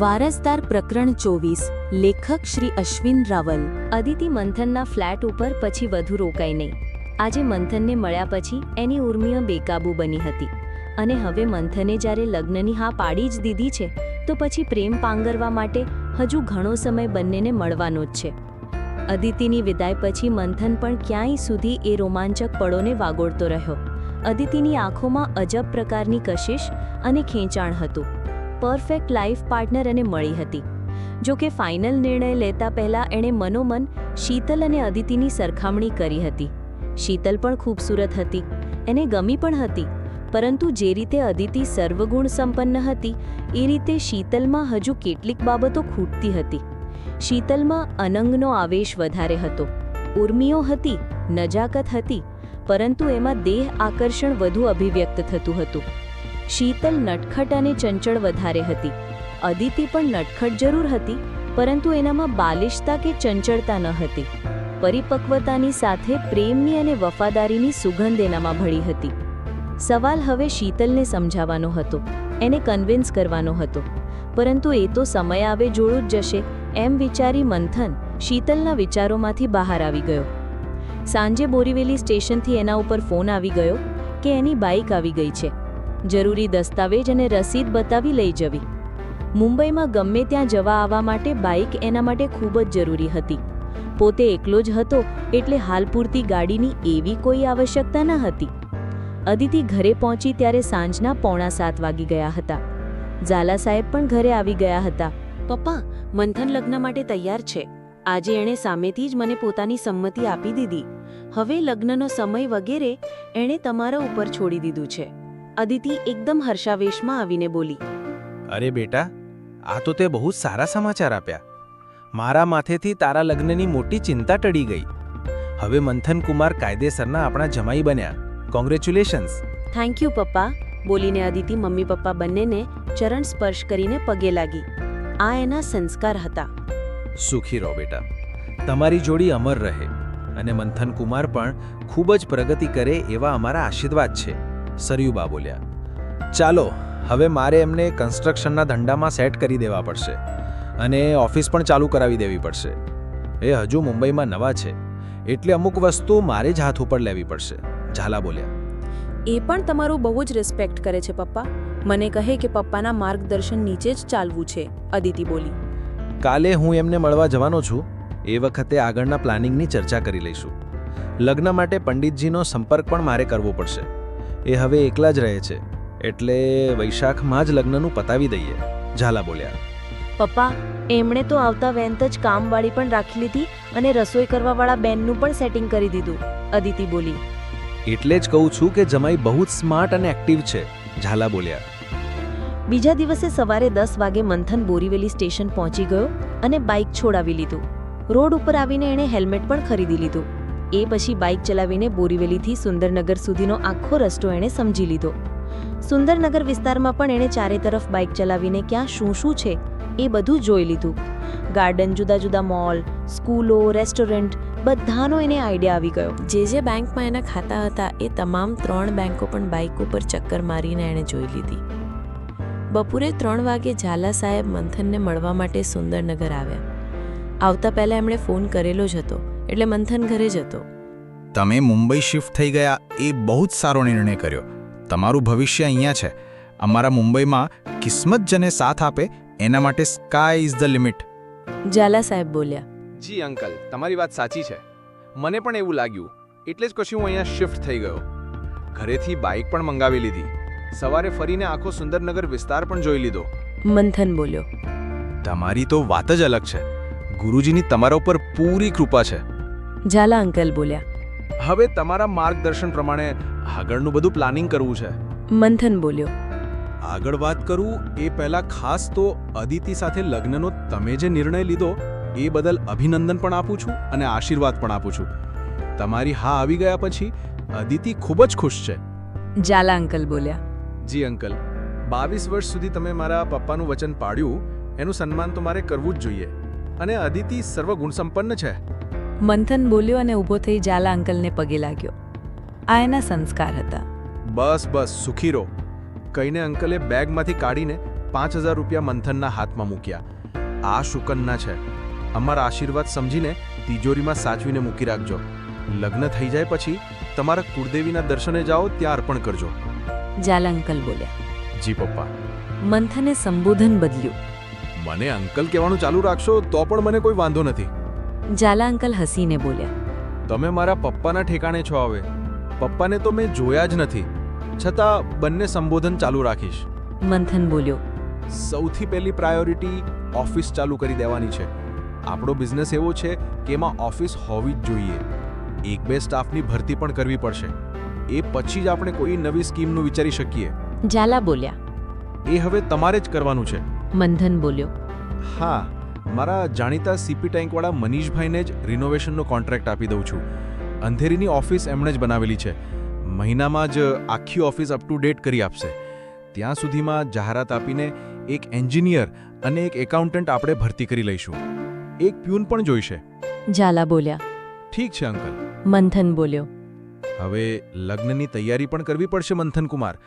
વારસદાર પ્રકરણ ચોવીસ, લેખક શ્રી અશ્વિન રાવલ. અદિતિ મંથનના ફ્લેટ ઉપર પછી વધુ રોકાઈ નહીં. આજે મંથનને મળ્યા પછી એની ઉર્મિય બેકાબુ બની હતી. અને હવે મંથને જ્યારે લગ્નની હા પાડી જ દીધી છે, તો પછી પ્રેમ પાંગરવા માટે હજુ ઘણો સમય બંનેને મળવાનો જ છે. અદિતિની વિદાય પછી મંથન પણ ક્યાંય સુધી એ રોમાંચક પળોને વાગોળતો રહ્યો. અદિતિની આંખોમાં અજબ પ્રકારની કશિશ અને ખેંચાણ હતું. પરફેક્ટ લાઈફ પાર્ટનર એને મળી હતી. જો કે ફાઇનલ નિર્ણય લેતા પહેલા એણે મનોમન, શીતલ અને અદિતિની સરખામણી કરી હતી. શીતલ પણ ખૂબસૂરત હતી. એને ગમી પણ હતી. પરંતુ જે રીતે અદિતિ સર્વગુણ સંપન્ન હતી, એ રીતે શીતલમાં હજુ કેટલીક બાબતો ખૂટતી હતી. શીતલમાં અનંગનો આવેશ વધારે હતો. ઉર્મિઓ હતી, નજાકત હતી, પરંતુ એમાં દેહ આકર્ષણ વધુ અભિવ્યક્ત થતું હતું. શીતલ નટખટ અને ચંચળ વધારે હતી. અદિતિ પણ નટખટ જરૂર હતી, પરંતુ એનામાં બાલિશતા કે ચંચળતા ન હતી. પરિપક્વતાની સાથે પ્રેમની અને વફાદારીની સુગંધ એનામાં ભળી હતી. સવાલ હવે શીતલને સમજાવવાનો હતો, એને કન્વિન્સ કરવાનો હતો. પરંતુ એ તો સમય આવે જોડું જ જશે, એમ વિચારી મંથન શીતલના વિચારોમાંથી બહાર આવી ગયો. સાંજે બોરીવેલી સ્ટેશનથી એના ઉપર ફોન આવી ગયો કે એની બાઇક આવી ગઈ છે. જરૂરી દસ્તાવેજ અને રસીદ બતાવી લઈ જવી. મુંબઈમાં ગમે ત્યાં જવા આવવા માટે બાઇક એના માટે ખૂબ જ જરૂરી હતી. પોતે એકલો જ હતો એટલે હાલ પૂરતી ગાડીની એવી કોઈ આવશ્યકતા ન હતી. અદિતિ ઘરે પહોંચી ત્યારે સાંજના પોણા સાત વાગી ગયા હતા. ઝાલા સાહેબ પણ ઘરે આવી ગયા હતા. પપ્પા, મંથન લગ્ન માટે તૈયાર છે. આજે એણે સામેથી જ મને પોતાની સંમતિ આપી દીધી. હવે લગ્નનો સમય વગેરે એણે તમારા ઉપર છોડી દીધું છે. અદિતિ એકદમ હર્ષાવેશમાં આવીને બોલી અરે બેટા આ તો તે બહુ સારા સમાચાર આપ્યા. મારા માથેથી તારા લગ્નની મોટી ચિંતા ટળી ગઈ. હવે મંથન કુમાર કાયદેસરના આપણા જમાઈ બન્યા. કોંગ્રેચ્યુલેશન્સ થેન્ક યુ પપ્પા બોલીને અદિતિ મમ્મી પપ્પા બંનેને ચરણ સ્પર્શ કરીને પગે લાગી. આ એના સંસ્કાર હતા. સુખી રહો બેટા. તમારી જોડી અમર રહે અને મંથન કુમાર પણ ખૂબ જ પ્રગતિ કરે એવા અમારા આશીર્વાદ છે. સરયુબા બોલ્યા ચાલો હવે મારે એમને કન્સ્ટ્રક્શનના ધંધામાં સેટ કરી દેવા પડશે અને ઓફિસ પણ ચાલુ કરાવી દેવી પડશે. એ હજુ મુંબઈમાં નવા છે એટલે અમુક વસ્તુ મારે જ હાથ ઉપર લેવી પડશે. ઝાલા બોલ્યા એ પણ તમારું બહુ જ રિસ્પેક્ટ કરે છે પપ્પા. મને કહે કે પપ્પાના માર્ગદર્શન નીચે જ ચાલવું છે અદિતિ બોલી. કાલે હું એમને મળવા જવાનો છું એ વખતે આગળના પ્લાનિંગની ચર્ચા કરી લઈશું. લગ્ન માટે પંડિતજીનો સંપર્ક પણ મારે કરવો પડશે. એ હવે એકલા જ રહે છે. એટલે વૈશાખમાં જ લગ્નનું પતાવી દઈએ. ઝાલા બોલ્યા. પપ્પા એમણે તો આવતા વેંત જ કામવાળી પણ રાખી લીધી અને રસોઈ કરવાવાળા બેનનું પણ સેટિંગ કરી દીધું અદિતિ બોલી. એટલે જ કહું છું કે જમાઈ બહુ જ સ્માર્ટ અને એક્ટિવ છે ઝાલા બોલ્યા. બીજા દિવસે સવારે દસ વાગે મંથન બોરીવેલી સ્ટેશન પહોંચી ગયો અને બાઇક છોડાવી લીધું. રોડ ઉપર આવીને એણે હેલ્મેટ પણ ખરીદી લીધું. એ પછી બાઇક ચલાવીને બોરીવેલીથી સુંદરનગર સુધીનો આખો રસ્તો એણે સમજી લીધો. સુંદરનગર વિસ્તારમાં પણ એણે ચારે તરફ બાઇક ચલાવીને ક્યાં શું શું છે એ બધું જોઈ લીધું. ગાર્ડન, જુદા જુદા મોલ, સ્કૂલો, રેસ્ટોરન્ટ, બધાનો એને આઈડિયા આવી ગયો. જે જે બેંકમાં એના ખાતા હતા એ તમામ ત્રણ બેંકો પણ બાઇક ઉપર ચક્કર મારીને એણે જોઈ લીધી. બપોરે ત્રણ વાગે ઝાલા સાહેબ મંથનને મળવા માટે સુંદરનગર આવ્યા. આવતા પહેલાં એમણે ફોન કરેલો જ હતો. એટલે મંથન ઘરે જ હતો. તમે મુંબઈ શિફ્ટ થઈ ગયા એ બહુ જ સારો નિર્ણય કર્યો. તમારું ભવિષ્ય અહીંયા છે. અમારા મુંબઈમાં કિસ્મત જેને સાથ આપે એના માટે sky is the limit Zala સાહેબ બોલ્યા. જી અંકલ તમારી વાત સાચી છે. મને પણ એવું લાગ્યું. એટલે જ કશું હું અહીંયા શિફ્ટ થઈ ગયો. ઘરેથી બાઇક પણ મંગાવી લીધી. સવારે ફરીને આખો સુંદરનગર વિસ્તાર પણ જોઈ લીધો. મંથન બોલ્યો. તમારી તો વાત જ અલગ છે. ગુરુજીની તમારા ઉપર પૂરી કૃપા છે. ઝાલા અંકલ બોલ્યા હવે તમારા માર્ગદર્શન પ્રમાણે આગળનું બધું પ્લાનિંગ કરવું છે. મંથન બોલ્યો આગળ વાત કરું એ પહેલા ખાસ તો અદિતિ સાથે લગ્નનો તમે જે નિર્ણય લીધો એ બદલ અભિનંદન પણ આપું છું અને આશીર્વાદ પણ આપું છું. તમારી હા આવી ગયા પછી અદિતિ ખૂબ જ ખુશ છે. ઝાલા અંકલ બોલ્યા જી અંકલ બાવીસ વર્ષ સુધી તમે મારા પપ્પાનું વચન પાડ્યું એનું સન્માન તો મારે કરવું જ જોઈએ. અને અદિતિ સર્વગુણસંપન્ન છે. મંથન બોલ્યો અને ઊભો થઈ ઝાલા અંકલને પગે લાગ્યો. આ એના સંસ્કાર હતા. બસ બસ સુખી રહો. કહીને અંકલે બેગમાંથી કાઢીને પાંચ હજાર રૂપિયા મંથનના હાથમાં મૂક્યા. આ શુકનના છે. અમારા આશીર્વાદ સમજીને તિજોરીમાં સાચવીને મૂકી રાખજો. લગ્ન થઈ જાય પછી તમારા કુળદેવીના દર્શને જાઓ ત્યાં અર્પણ કરજો. ઝાલા અંકલ બોલ્યા. જી પપ્પા. મંથને સંબોધન બદલ્યું. મને અંકલ કહેવાનું ચાલુ રાખશો તો પણ મને કોઈ વાંધો નથી. ઝાલા અંકલ હસીને બોલ્યા તમે મારા પપ્પાના ઠેકાણે છો હવે. પપ્પાને તો મેં જોયા જ નથી. છતાં બંને સંબોધન ચાલુ રાખીશ. મંથન બોલ્યો સૌથી પહેલી પ્રાયોરિટી ઓફિસ ચાલુ કરી દેવાની છે. આપણો બિઝનેસ એવો છે કે એમાં ઓફિસ હોવી જ જોઈએ. એક બે સ્ટાફની ભરતી પણ કરવી પડશે. એ પછી જ આપણે કોઈ નવી સ્કીમનું વિચારી શકીએ. ઝાલા બોલ્યા એ હવે તમારે જ કરવાનું છે. મંથન બોલ્યો હા મારા જાણીતા સીપી ટેન્કવાળા મનીષભાઈને જ રિનોવેશનનો કોન્ટ્રાક્ટ આપી દઉં છું. અંધેરીની ઓફિસ એમણે જ બનાવેલી છે. મહિનામાં જ આખી ઓફિસ અપ ટુ ડેટ કરી આપશે. ત્યાં સુધીમાં જાહેરાત આપીને એક એન્જિનિયર અને એક એકાઉન્ટન્ટ આપણે ભરતી કરી લઈશું. એક પ્યુન પણ જોઈશે. ઝાલા બોલ્યા. ઠીક છે અંકલ. મંથન બોલ્યો. હવે લગ્નની તૈયારી પણ કરવી પડશે મંથન કુમાર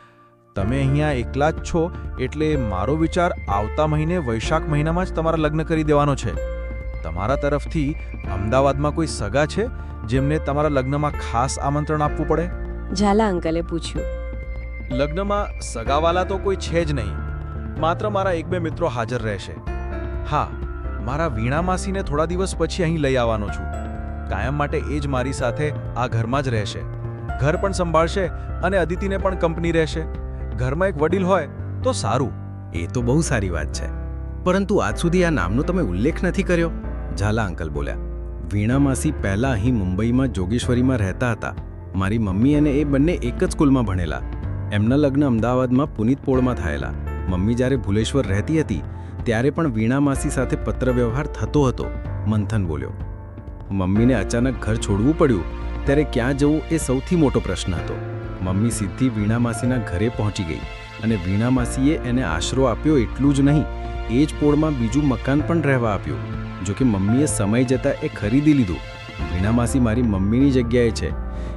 તમે અહીંયા એકલા જ છો એટલે મારો વિચાર આવતા મહિને વૈશાખ મહિનામાં જ તમારા લગ્ન કરી દેવાનો છે. તમારા તરફથી અમદાવાદમાં કોઈ સગા છે જેમને તમારા લગ્નમાં ખાસ આમંત્રણ આપવું પડે? ઝાલા અંકલે પૂછ્યું. લગ્નમાં સગાવાલા તો કોઈ છે જ નહીં. માત્ર મારા એક બે મિત્રો હાજર રહેશે. હા મારા વીણા માસીને થોડા દિવસ પછી અહીં લઈ આવવાનો છું. કાયમ માટે એ જ મારી સાથે આ ઘરમાં જ રહેશે. ઘર પણ સંભાળશે અને અદિતિને પણ કંપની રહેશે. ઘરમાં એક વડીલ હોય તો સારું. એ તો બહુ સારી વાત છે. પરંતુ આજ સુધી આ નામનો તમે ઉલ્લેખ નથી કર્યો? ઝાલા અંકલ બોલ્યા, વીણા માસી પહેલાં અહીં મુંબઈમાં જોગેશ્વરીમાં રહેતા હતા. મારી મમ્મી અને એ બંને એક જ સ્કૂલમાં ભણેલા. એમના લગ્ન અમદાવાદમાં પુનિત પોળમાં થયેલા. મમ્મી જ્યારે ભુલેશ્વર રહેતી હતી, ત્યારે પણ વીણા માસી સાથે પત્રવ્યવહાર થતો હતો, મંથન બોલ્યો. મમ્મીને અચાનક ઘર છોડવું પડ્યું, ત્યારે ક્યાં જવું એ સૌથી મોટો પ્રશ્ન હતો. મમ્મી સીધી વીણા માસીના ઘરે પહોંચી ગઈ અને વીણા માસીએ એને આશરો આપ્યો એટલું જ નહીં, એ જ પોળમાં બીજું મકાન પણ રહેવા આપ્યું જો કે મમ્મીએ સમય જતાં એ ખરીદી લીધું. વીણા માસી મારી મમ્મીની જગ્યાએ છે.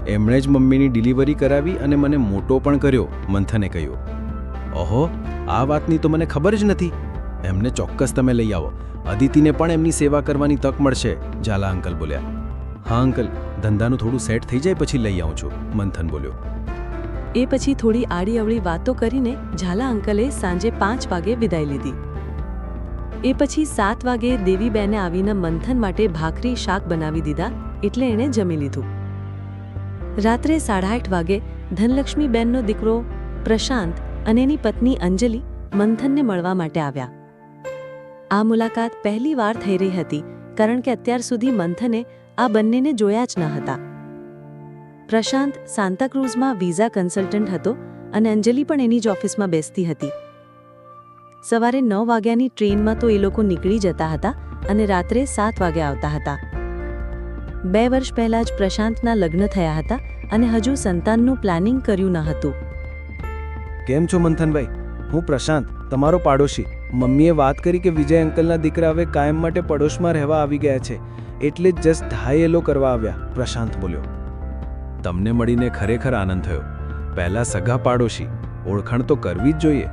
એમણે જ મમ્મીની ડિલિવરી કરાવી અને મને મોટો પણ કર્યો, મંથને કહ્યું. ઓહો, આ વાતની તો મને ખબર જ નથી. એમને ચોક્કસ તમે લઈ આવો. અદિતિને પણ એમની સેવા કરવાની તક મળશે, ઝાલા અંકલ બોલ્યા. હા અંકલ, ધંધાનું થોડું સેટ થઈ જાય પછી લઈ આવું છું, મંથન બોલ્યો. એ પછી થોડી આડી અવળી વાતો કરીને ઝાલા અંકલે સાંજે પાંચ વાગે વિદાય લીધી. એ પછી સાત વાગે દેવીબેને આવીને મંથન માટે ભાખરી શાક બનાવી દીધા એટલે એણે જમી લીધું. રાત્રે સાડા આઠ વાગે ધનલક્ષ્મીબેનનો દીકરો પ્રશાંત અને એની પત્ની અંજલિ મંથનને મળવા માટે આવ્યા. આ મુલાકાત પહેલી વાર થઈ રહી હતી કારણ કે અત્યાર સુધી મંથને આ બંનેને જોયા જ ન હતા. પ્રશાંત સાંતાક્રુઝમાં વિઝા કન્સલ્ટન્ટ હતો અને અંજલિ પણ એની જ ઓફિસમાં બેસતી હતી. સવારે નવ વાગ્યાની ટ્રેનમાં તો એ લોકો નીકળી જતા હતા અને રાત્રે સાત વાગે આવતા હતા. બે વર્ષ પહેલા જ પ્રશાંતના લગ્ન થયા હતા અને હજુ સંતાનનું પ્લાનિંગ કર્યું ન હતું. કેમ છો મંથનભાઈ? હું પ્રશાંત, તમારો પાડોશી. મમ્મીએ વાત કરી કે વિજય અંકલના દીકરા હવે કાયમ માટે પડોશમાં રહેવા આવી ગયા છે. એટલે જ જસ્ટ ધાયેલો કરવા આવ્યા, પ્રશાંત બોલ્યો. તમને મળીને ખરેખર આનંદ થયો. પહેલા સગા પાડોશી, ઓળખાણ તો કરવી જ જોઈએ.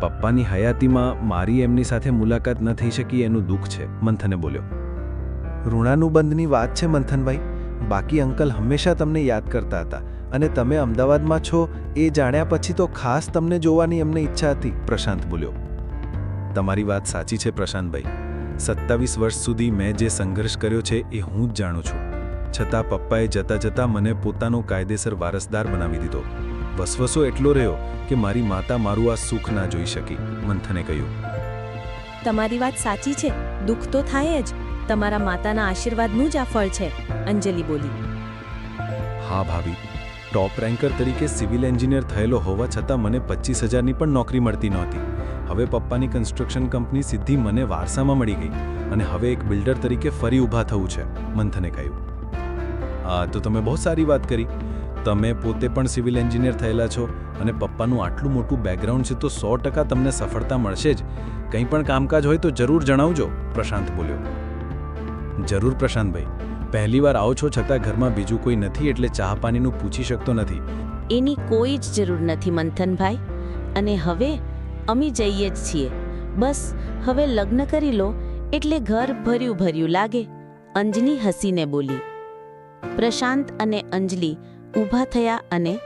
પપ્પાની હયાતીમાં મારી એમની સાથે મુલાકાત ન થઈ શકી એનું દુઃખ છે, મંથને બોલ્યો. ઋણાનુબંધની વાત છે, મંથનભાઈ. બાકી અંકલ હંમેશા તમને યાદ કરતા હતા અને તમે અમદાવાદમાં છો, એ જાણ્યા પછી તો ખાસ તમને જોવાની એમને ઈચ્છા હતી, પ્રશાંત બોલ્યો. તમારી વાત સાચી છે, પ્રશાંતભાઈ. સત્તાવીસ વર્ષ સુધી મેં જે સંઘર્ષ કર્યો છે, એ હું જ જાણું છું. છતાં પપ્પાએ જતાં જતાં મને પોતાનો કાયદેસર વારસદાર બનાવી દીધો. વસવસો એટલો રહ્યો કે મારી માતા મારું આ સુખ ના જોઈ શકી મંથને કહ્યું. તમારી વાત સાચી છે દુઃખ તો થાય જ. તમારા માતાના આશીર્વાદનું જ આ ફળ છે અંજલિ બોલી. હા ભાભી ટોપ રેન્કર તરીકે સિવિલ એન્જિનિયર થયેલો હોવા છતાં મને પચીસ હજારની પણ નોકરી મળતી નહોતી. હવે પપ્પાની કન્સ્ટ્રક્શન કંપની સીધી મને વારસામાં મળી ગઈ અને હવે એક બિલ્ડર તરીકે ફરી ઊભા થવું છે મંથને કહ્યું. આ તો તમે બહુ સારી વાત કરી. તમે પોતે પણ સિવિલ એન્જિનિયર થયેલા છો અને પપ્પાનું આટલું મોટું બેકગ્રાઉન્ડ છે તો સો ટકા તમને સફળતા મળશે જ. કંઈ પણ કામકાજ હોય તો જરૂર જણાવજો, પ્રશાંત બોલ્યો. જરૂર પ્રશાંતભાઈ પહેલીવાર આવો છો છતાં ઘરમાં બીજું કોઈ નથી એટલે ચા પાણીનું પૂછી શકતો નથી. એની કોઈ જ જરૂર નથી મંથનભાઈ. અને હવે અમે જઈએ જ છીએ. બસ, હવે લગ્ન કરી લો એટલે ઘર ભર્યું ભર્યું લાગે. અંજની હસીને બોલી પ્રશાંત અને અંજલિ ઊભા થયા અને,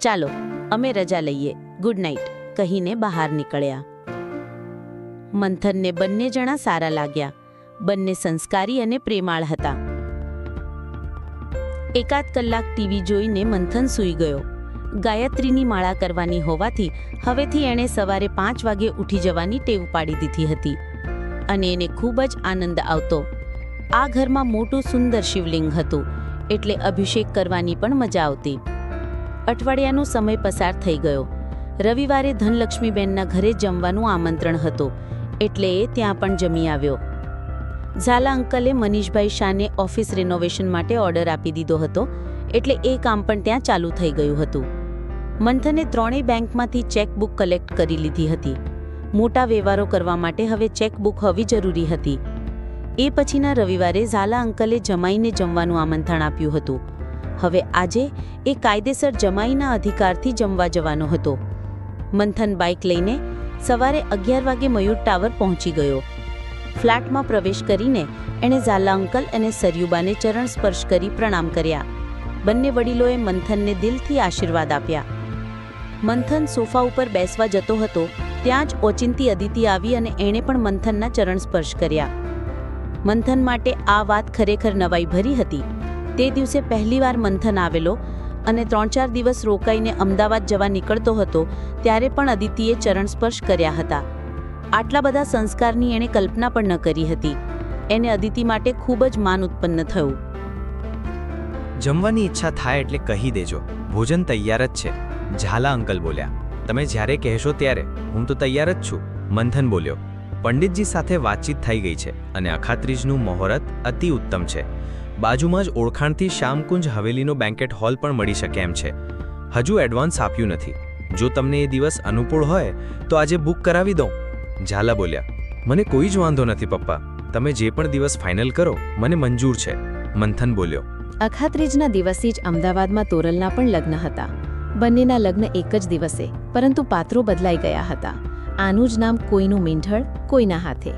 ચાલો, અમે રજા લઈએ. Good night. કહીને બહાર નીકળ્યા. મંથનને બંને જણા સારા લાગ્યા. બંને સંસ્કારી અને પ્રેમાળ હતા. એકાદ કલાક ટીવી જોઈને મંથન સૂઈ ગયો. ગાયત્રીની માળા કરવાની હોવાથી હવેથી એણે સવારે પાંચ વાગે ઉઠી જવાની ટેવ પાડી દીધી હતી અને એને ખૂબ જ આનંદ આવતો. આ ઘરમાં મોટું સુંદર શિવલિંગ હતું. એટલે અભિષેક કરવાની પણ મજા આવતી. અઠવાડિયાનો સમય પસાર થઈ ગયો. રવિવારે ધનલક્ષ્મીબેનના ઘરે જમવાનું આમંત્રણ હતું, એટલે એ ત્યાં પણ જમી આવ્યો. ઝાલા અંકલે મનીષભાઈ શાહને ઓફિસ રિનોવેશન માટે ઓર્ડર આપી દીધો હતો, એટલે એ કામ પણ ત્યાં ચાલુ થઈ ગયું હતું. મંથને ત્રણેય બેંકમાંથી ચેકબુક કલેક્ટ કરી લીધી હતી. મોટા વ્યવહારો કરવા માટે હવે ચેકબુક હોવી જરૂરી હતી. એ પછીના રવિવારે ઝાલા અંકલે જમાઈને જમવાનું આમંત્રણ આપ્યું હતું. હવે આજે એ કાયદેસર જમાઈના અધિકારથી જમવા જવાનો હતો. મંથન બાઇક લઈને સવારે અગિયાર વાગે મયુર ટાવર પહોંચી ગયો. ફ્લેટમાં પ્રવેશ કરીને એણે ઝાલા અંકલ અને સરયુબાને ચરણ સ્પર્શ કરી પ્રણામ કર્યા. બંને વડીલોએ મંથનને દિલથી આશીર્વાદ આપ્યા. મંથન સોફા ઉપર બેસવા જતો હતો, ત્યાં જ ઓચિંતી અદિતિ આવી અને એણે પણ મંથનના ચરણ સ્પર્શ કર્યા. મંથન માટે આ વાત ખરેખર નવાઈ ભરી હતી. તે દિવસે પહેલીવાર મંથન આવેલો અને ત્રણ ચાર દિવસ રોકાઈને અમદાવાદ જવા નીકળતો હતો, ત્યારે પણ અદિતિએ ચરણ સ્પર્શ કર્યા હતા. આટલા બધા સંસ્કારની એણે કલ્પના પણ ન કરી હતી. એને અદિતિ માટે ખૂબ જ માન ઉત્પન્ન થયું. જમવાની ઈચ્છા થાય એટલે કહી દેજો. ભોજન તૈયાર જ છે. ઝાલા અંકલ બોલ્યા. તમે જ્યારે કહેશો ત્યારે. હું તો તૈયાર જ છું. મંથન બોલ્યો. પંડિતજી સાથે વાતચીત થઈ ગઈ છે અને અખાત્રીજનું મુહૂર્ત અતિ ઉત્તમ છે. બાજુમાં જ ઓળખાણથી શ્યામકુંજ હવેલીનો બેન્કેટ હોલ પણ મળી શકે એમ છે. હજુ એડવાન્સ આપ્યું નથી. જો તમને એ દિવસ અનુકૂળ હોય, તો આજે બુક કરાવી દઉં. ઝાલા બોલ્યા, મને કોઈ જ વાંધો નથી પપ્પા. તમે જે પણ દિવસ ફાઇનલ કરો, મને મંજૂર છે. મંથન બોલ્યો, અખાત્રીજના દિવસે જ અમદાવાદમાં તોરલના પણ લગ્ન હતા. બંનેના લગ્ન એક જ દિવસે, પરંતુ પાત્રો બદલાઈ ગયા હતા. આનું જ નામ કોઈનું મીંઢળ કોઈના હાથે.